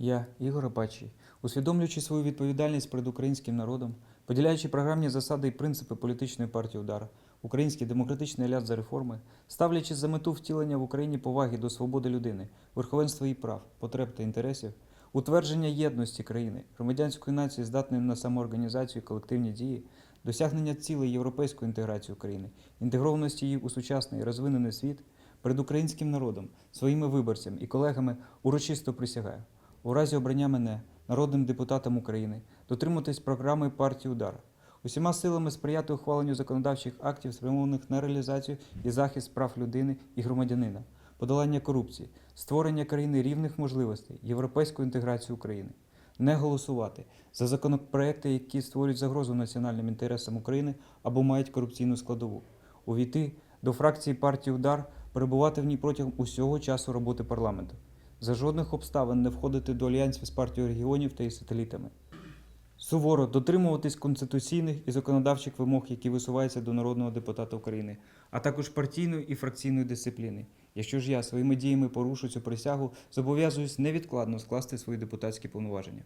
Я, Ігор Апачий, усвідомлюючи свою відповідальність перед українським народом, поділяючи програмні засади і принципи політичної партії удар, Український демократичний альянс за реформи, ставлячи за мету втілення в Україні поваги до свободи людини, верховенства її прав, потреб та інтересів, утвердження єдності країни, громадянської нації, здатної на самоорганізацію і колективні дії, досягнення цілей європейської інтеграції України, інтегрованості її у сучасний і розвинений світ, перед українським народом, своїми виборцями і колегами урочисто присягаю. У разі обрання мене народним депутатом України дотримуватись програми партії Удар, усіма силами сприяти ухваленню законодавчих актів, спрямованих на реалізацію і захист прав людини і громадянина, подолання корупції, створення країни рівних можливостей, європейську інтеграцію України, не голосувати за законопроекти, які створюють загрозу національним інтересам України або мають корупційну складову, увійти до фракції партії Удар, перебувати в ній протягом усього часу роботи парламенту за жодних обставин не входити до альянсів з партією регіонів та її сателітами. Суворо дотримуватись конституційних і законодавчих вимог, які висуваються до народного депутата України, а також партійної і фракційної дисципліни. Якщо ж я своїми діями порушу цю присягу, зобов'язуюсь невідкладно скласти свої депутатські повноваження.